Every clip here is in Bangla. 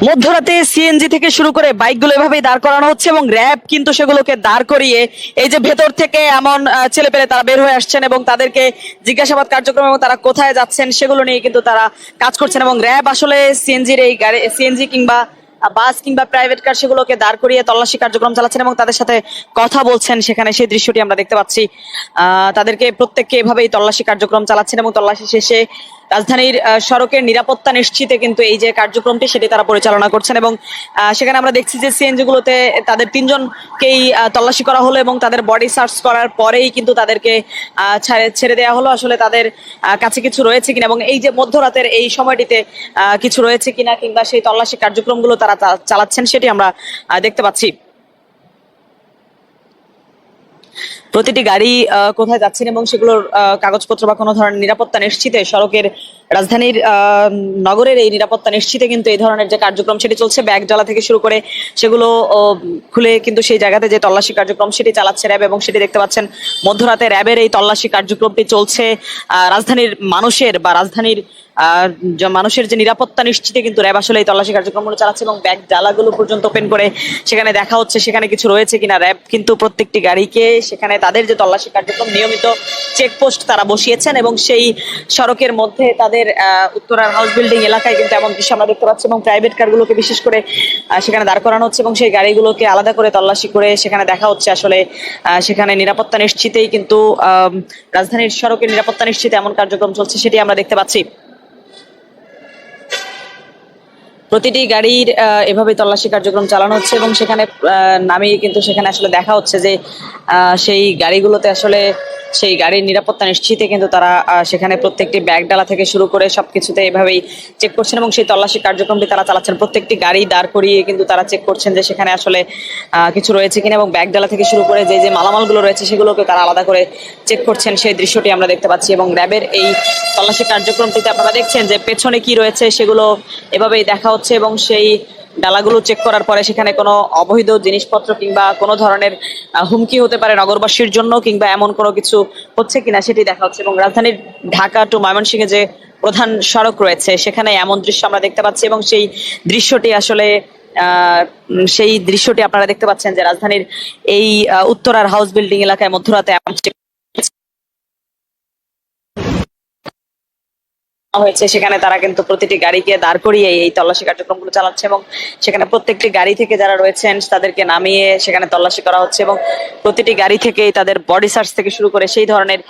মধ্যরাতে সিএনজি থেকে শুরু করে বাইকগুলো এভাবেই দাঁড় করানো হচ্ছে এবং র্যাব কিন্তু সেগুলোকে দাঁড় করিয়ে এই যে ভেতর থেকে এমন ছেলে পেলে তারা বের হয়ে আসছেন এবং তাদেরকে জিজ্ঞাসাবাদ কার্যক্রম এবং তারা কোথায় যাচ্ছেন সেগুলো নিয়ে কিন্তু তারা কাজ করছেন এবং র্যাব আসলে সিএনজির এই গাড়ি সিএনজি কিংবা বাস কিংবা প্রাইভেট কার সেগুলোকে দাঁড় করিয়ে তল্লাশি কার্যক্রম চালাচ্ছেন এবং তাদের সাথে কথা বলছেন। সেখানে সেই দৃশ্যটি আমরা দেখতে পাচ্ছি। তাদেরকে প্রত্যেককে এভাবেই তল্লাশি কার্যক্রম চালাচ্ছেন এবং তল্লাশি শেষে রাজধানীর সড়কের নিরাপত্তা নিশ্চিতে কিন্তু এই যে কার্যক্রমটি সেটি তারা পরিচালনা করছেন এবং সেখানে আমরা দেখছি যে সিএনজি গুলোতে তাদের তিনজনকেই তল্লাশি করা হলো এবং তাদের বডি সার্চ করার পরেই কিন্তু তাদেরকে ছেড়ে দেওয়া হলো। আসলে তাদের কাছে কিছু রয়েছে কিনা এবং এই যে মধ্যরাতের এই সময়টিতে কিছু রয়েছে কিনা কিংবা সেই তল্লাশি কার্যক্রমগুলো তারা চালাচ্ছেন সেটি আমরা দেখতে পাচ্ছি। প্রতিটি গাড়ি কোথায় যাচ্ছেন এবং সেগুলোর কাগজপত্র বা কোনো ধরনের নিরাপত্তা নিশ্চিতে সড়কের রাজধানীর নগরের এই নিরাপত্তা নিশ্চিতে কিন্তু এই ধরনের যে কার্যক্রম সেটি চলছে। ব্যাগ জ্বালা থেকে শুরু করে সেগুলো খুলে কিন্তু সেই জায়গাতে যে তল্লাশি কার্যক্রম সেটি চালাচ্ছে র্যাব এবং সেটি দেখতে পাচ্ছেন মধ্যরাতে র্যাবের এই তল্লাশি কার্যক্রমটি চলছে। রাজধানীর মানুষের বা রাজধানীর মানুষের যে নিরাপত্তা নিশ্চিতে কিন্তু র্যাব আসলে এই তল্লাশি কার্যক্রমগুলো চালাচ্ছে এবং ব্যাগ জ্বালাগুলো পর্যন্ত ওপেন করে সেখানে দেখা হচ্ছে, সেখানে কিছু রয়েছে কিনা। র্যাব কিন্তু প্রত্যেকটি গাড়িকে সেখানে তাদের যে তল্লাশি কার্যক্রম, নিয়মিত চেকপোস্ট তারা বসিয়েছেন এবং সেই সড়কের মধ্যে তাদের উত্তরার হাউস বিল্ডিং এলাকায় কিন্তু এমন দৃশ্য আমরা দেখতে পাচ্ছি এবং প্রাইভেট কারগুলোকে বিশেষ করে সেখানে দাঁড় করানো হচ্ছে এবং সেই গাড়িগুলোকে আলাদা করে তল্লাশি করে সেখানে দেখা হচ্ছে আসলে সেখানে নিরাপত্তা নিশ্চিতেই কিন্তু রাজধানীর সড়কের নিরাপত্তা নিশ্চিতে এমন কার্যক্রম চলছে সেটি আমরা দেখতে পাচ্ছি। প্রতিটি গাড়ির এভাবে তল্লাশি কার্যক্রম চালানো হচ্ছে এবং সেখানে নামিয়ে কিন্তু সেখানে আসলে দেখা হচ্ছে যে সেই গাড়িগুলোতে আসলে সেই গাড়ির নিরাপত্তা নিশ্চিতে কিন্তু তারা সেখানে প্রত্যেকটি ব্যাগ ডালা থেকে শুরু করে সবকিছুতে এভাবেই চেক করছেন এবং সেই তল্লাশি কার্যক্রমটি তারা চালাচ্ছেন। প্রত্যেকটি গাড়ি দাঁড় করিয়ে কিন্তু তারা চেক করছেন যে সেখানে আসলে কিছু রয়েছে কিনা এবং ব্যাগ ডালা থেকে শুরু করে যে যে মালামালগুলো রয়েছে সেগুলোকে তারা আলাদা করে চেক করছেন। সেই দৃশ্যটি আমরা দেখতে পাচ্ছি এবং র্যাবের এই তল্লাশি কার্যক্রমটিতে আপনারা দেখছেন যে পেছনে কি রয়েছে সেগুলো এভাবেই দেখা হচ্ছে এবং সেই ডালাগুলো চেক করার পরে সেখানে কোনো অবৈধ জিনিসপত্র কিংবা কোনো ধরনের হুমকি হতে পারে নগরবাসীর জন্য কিংবা এমন কোনো কিছু হচ্ছে কিনা সেটি দেখা হচ্ছে এবং রাজধানীর ঢাকা টু ময়মনসিংহে যে প্রধান সড়ক রয়েছে সেখানে এমন দৃশ্য আমরা দেখতে পাচ্ছি এবং সেই দৃশ্যটি আসলে সেই দৃশ্যটি আপনারা দেখতে পাচ্ছেন যে রাজধানীর এই উত্তরার হাউস বিল্ডিং এলাকায় মধ্যরাতে এমন check হয়েছে, সেখানে তারা কিন্তু প্রতিটি গাড়িকে দাঁড় করিয়ে এই তল্লাশি কার্যক্রমগুলো চালাচ্ছে এবং সেখানে প্রত্যেকটি গাড়ি থেকে যারা রয়েছেন, তাদেরকে নামিয়ে সেখানে তল্লাশি করা হচ্ছে এবং প্রতিটি গাড়ি থেকেই তাদের বডি সার্চ থেকে শুরু করে সেই ধরনের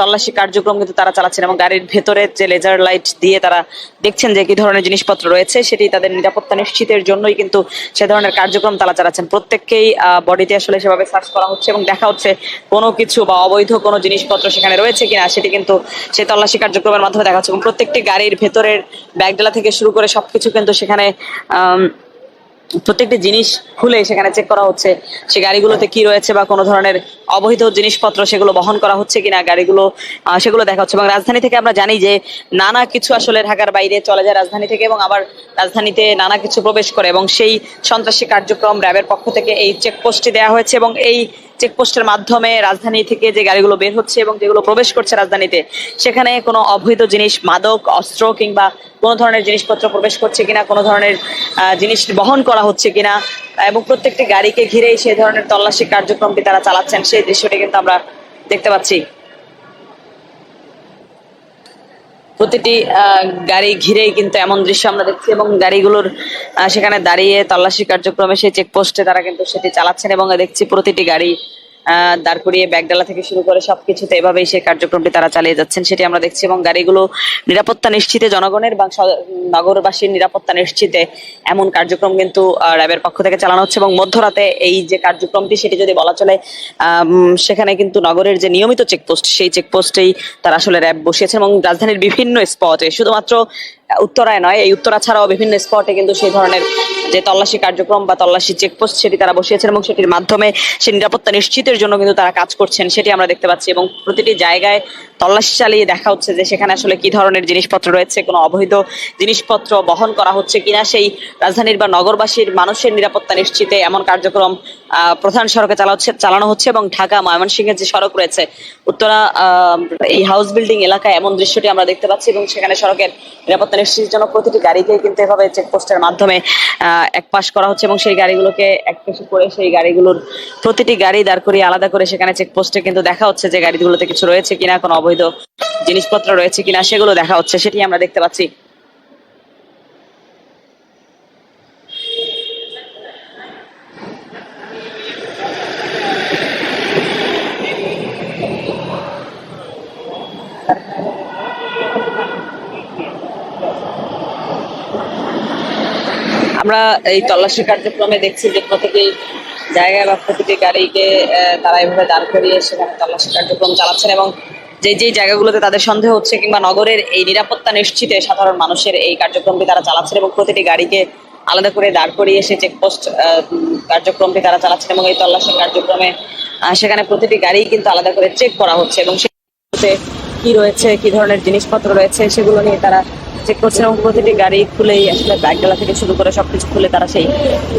তল্লাশি কার্যক্রম কিন্তু তারা চালাচ্ছেন এবং গাড়ির ভেতরে যে লেজার লাইট দিয়ে তারা দেখছেন যে কি ধরনের জিনিসপত্র রয়েছে, সেটি তাদের নিরাপত্তা নিশ্চিতের জন্যই কিন্তু সে ধরনের কার্যক্রম তারা চালাচ্ছেন। প্রত্যেককেই বডিতে আসলে সেভাবে সার্চ করা হচ্ছে এবং দেখা হচ্ছে কোনো কিছু বা অবৈধ কোনো জিনিসপত্র সেখানে রয়েছে কিনা, সেটি কিন্তু সে তল্লাশি কার্যক্রমের মাধ্যমে দেখা হচ্ছে এবং প্রত্যেকটি গাড়ির ভেতরের ব্যাগডালা থেকে শুরু করে সবকিছু কিন্তু সেখানে প্রত্যেকটি জিনিস খুলে সেখানে চেক করা হচ্ছে সে গাড়িগুলোতে কি রয়েছে বা কোনো ধরনের অবৈধ জিনিসপত্র সেগুলো বহন করা হচ্ছে কিনা, গাড়িগুলো সেগুলো দেখা হচ্ছে। এবং রাজধানী থেকে আমরা জানি যে নানা কিছু আসলে ঢাকার বাইরে চলে যায় রাজধানী থেকে এবং আবার রাজধানীতে নানা কিছু প্রবেশ করে এবং সেই সন্ত্রাসী কার্যক্রম র্যাবের পক্ষ থেকে এই চেকপোস্টটি দেওয়া হয়েছে এবং এই চেকপোস্টের মাধ্যমে রাজধানী থেকে যে গাড়িগুলো বের হচ্ছে এবং যেগুলো প্রবেশ করছে রাজধানীতে, সেখানে কোনো অবৈধ জিনিস, মাদক, অস্ত্র কিংবা কোনো ধরনের জিনিসপত্র প্রবেশ করছে কিনা, কোনো ধরনের জিনিস বহন করা হচ্ছে কিনা, এবং প্রত্যেকটি গাড়িকে ঘিরেই সেই ধরনের তল্লাশি কার্যক্রমটি তারা চালাচ্ছেন, সেই দৃশ্যটি কিন্তু আমরা দেখতে পাচ্ছি। প্রতিটি গাড়ি ঘিরেই কিন্তু এমন দৃশ্য আমরা দেখছি এবং গাড়িগুলোর সেখানে দাঁড়িয়ে তল্লাশি কার্যক্রমে সেই চেকপোস্টে তারা কিন্তু সেটি চালাচ্ছেন এবং দেখছি প্রতিটি গাড়ি দাঁড় করিয়ে ব্যাগডালা থেকে শুরু করে সবকিছুতে এভাবেই সেই কার্যক্রমটি তারা চালিয়ে যাচ্ছেন, সেটি আমরা দেখছি এবং গাড়িগুলো নিরাপত্তা নিশ্চিতে, জনগণের বা নগরবাসীর নিরাপত্তা নিশ্চিতে এমন কার্যক্রম কিন্তু র্যাবের পক্ষ থেকে চালানো হচ্ছে এবং মধ্যরাতে এই যে কার্যক্রমটি সেটি যদি বলা চলে সেখানে কিন্তু নগরের যে নিয়মিত চেকপোস্ট, সেই চেকপোস্টেই তারা আসলে র্যাব বসিয়েছেন এবং রাজধানীর বিভিন্ন স্পটে, শুধুমাত্র উত্তরায় নয়, এই উত্তরা ছাড়াও বিভিন্ন স্পটে কিন্তু সেই ধরনের যে তল্লাশি কার্যক্রম বা তল্লাশি চেকপোস্ট সেটি তারা বসিয়েছেন এবং সেটির মাধ্যমে সে নিরাপত্তা নিশ্চিতের জন্য কিন্তু তারা কাজ করছেন, সেটি আমরা দেখতে পাচ্ছি এবং প্রতিটি জায়গায় তল্লাশি চালিয়ে দেখা হচ্ছে যে সেখানে আসলে কি ধরনের জিনিসপত্র রয়েছে, কোনো অবৈধ জিনিসপত্র বহন করা হচ্ছে কিনা, সেই রাজধানীর বা নগরবাসীর মানুষের নিরাপত্তা নিশ্চিতে এমন কার্যক্রম প্রধান সড়কে চালা হচ্ছে চালানো হচ্ছে এবং ঢাকা ময়মনসিংহের যে সড়ক রয়েছে, উত্তরা এই হাউস বিল্ডিং এলাকায় এমন দৃশ্যটি আমরা দেখতে পাচ্ছি এবং সেখানে সড়কের নিরাপত্তা নিশ্চিতের জন্য প্রতিটি গাড়িকে কিন্তু এভাবে চেকপোস্টের মাধ্যমে এক পাশ করা হচ্ছে এবং সেই গাড়িগুলোকে এক পাশে করে সেই গাড়িগুলোর প্রতিটি গাড়ি দাঁড় করিয়ে আলাদা করে সেখানে চেকপোস্টে কিন্তু দেখা হচ্ছে যে গাড়িগুলোতে কিছু রয়েছে কিনা, কোনো অবৈধ জিনিসপত্র রয়েছে কিনা, সেগুলো দেখা হচ্ছে, সেটি আমরা দেখতে পাচ্ছি। আমরা এই তল্লাশি কার্যক্রমে দেখছি যে প্রতিটি জায়গায় বা প্রতিটি গাড়িকে তারা এভাবে দাঁড় করিয়ে সেখানে তল্লাশি কার্যক্রম চালাচ্ছেন এবং যে যে জায়গাগুলোতে তাদের সন্দেহ হচ্ছে কিংবা নগরের এই নিরাপত্তা নিশ্চিতে সাধারণ মানুষের এই কার্যক্রমটি তারা চালাচ্ছেন এবং প্রতিটি গাড়িকে আলাদা করে দাঁড় করিয়ে সেই চেকপোস্ট কার্যক্রমটি তারা চালাচ্ছেন এবং এই তল্লাশি কার্যক্রমে সেখানে প্রতিটি গাড়ি কিন্তু আলাদা করে চেক করা হচ্ছে এবং সেগুলোতে কি রয়েছে, কি ধরনের জিনিসপত্র রয়েছে, সেগুলো নিয়ে তারা চেক করছেন এবং প্রতিটি গাড়ি খুলেই আসলে ব্যাগডালা থেকে শুরু করে সবকিছু খুলে তারা সেই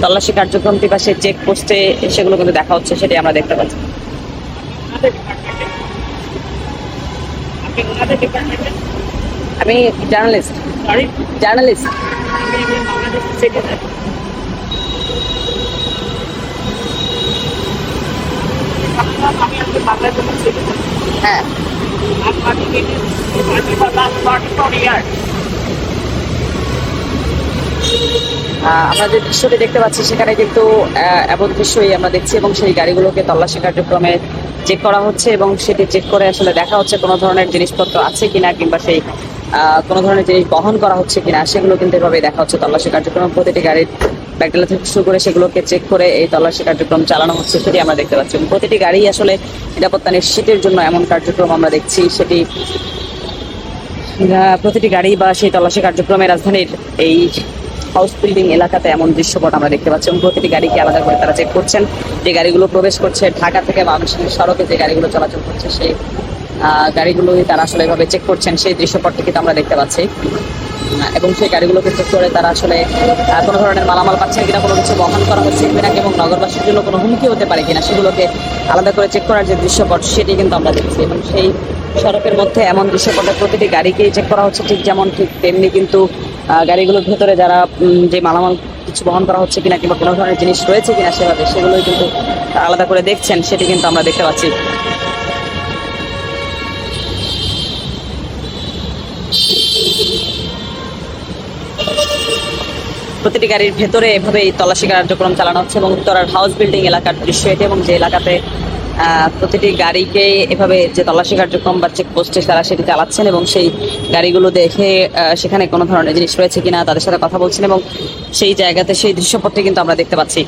তল্লাশি কার্যক্রমটি বা সেই চেক পোস্টে সেগুলো কিন্তু দেখা হচ্ছে সেটি আমরা দেখতে পাচ্ছি। আমি জার্নালিস্ট জার্নালিস্ট হ্যাঁ। আহ, আমরা যে দৃশ্যটি দেখতে পাচ্ছি, সেখানে কিন্তু এমন দৃশ্যই আমরা দেখছি এবং সেই গাড়িগুলোকে তল্লাশি কার্যক্রমে চেক করা হচ্ছে এবং সেটি চেক করে আসলে দেখা হচ্ছে কোনো ধরনের জিনিসপত্র আছে কিনা কিংবা সেই কোনো ধরনের জিনিস বহন করা হচ্ছে কিনা, সেগুলো কিন্তু এভাবে দেখা হচ্ছে তল্লাশি কার্যক্রম। প্রতিটি গাড়ির ব্যাগডালা থেকে শুরু করে সেগুলোকে চেক করে এই তল্লাশি কার্যক্রম চালানো হচ্ছে, সেটি আমরা দেখতে পাচ্ছি। প্রতিটি গাড়ি আসলে নিরাপত্তা নিশ্চিতের জন্য এমন কার্যক্রম আমরা দেখছি, সেটি প্রতিটি গাড়ি বা সেই তল্লাশি কার্যক্রমে রাজধানীর এই হাউস বিল্ডিং এলাকাতে এমন দৃশ্যপট আমরা দেখতে পাচ্ছি এবং প্রতিটি গাড়িকে আলাদা করে তারা চেক করছেন। যে গাড়িগুলো প্রবেশ করছে ঢাকা থেকে ময়মনসিংহ সড়কে যে গাড়িগুলো চলাচল করছে, সেই গাড়িগুলোই তারা আসলে এভাবে চেক করছেন। সেই দৃশ্যপটটি কিন্তু আমরা দেখতে পাচ্ছি। এবং সেই গাড়িগুলোকে চেক করে তারা আসলে কোনো ধরনের মালামাল পাচ্ছেন কিনা, কোনো কিছু বহন করা হচ্ছে কিনা এবং নগরবাসীর জন্য কোনো হুমকি হতে পারে কিনা, সেগুলোকে আলাদা করে চেক করার যে দৃশ্যপট, সেটি কিন্তু আমরা দেখছি। এবং সেই সড়কের মধ্যে এমন দৃশ্যপটে প্রতিটি গাড়িকেই চেক করা হচ্ছে, ঠিক যেমন ঠিক তেমনি কিন্তু গাড়িগুলোর ভেতরে যারা যে মালামাল কিছু বহন করা হচ্ছে কিনা কিংবা কোনো ধরনের জিনিস রয়েছে কিনা সেভাবে, সেগুলোই কিন্তু আলাদা করে দেখছেন, সেটি কিন্তু আমরা দেখতে পাচ্ছি। প্রতিটি গাড়ির ভেতরে এভাবেই তল্লাশি কার্যক্রম চালানো হচ্ছে এবং উত্তরার হাউস বিল্ডিং এলাকার দৃশ্য এটি এবং যে এলাকাতে প্রতিটি গাড়িকে এভাবে যে তল্লাশি কার্যক্রম বা চেকপোস্টে তারা সেটি চালাচ্ছেন এবং সেই গাড়িগুলো দেখে সেখানে কোনো ধরনের জিনিস রয়েছে কিনা, তাদের সাথে কথা বলছেন এবং সেই জায়গাতে, সেই দৃশ্যপটটি কিন্তু আমরা দেখতে পাচ্ছি।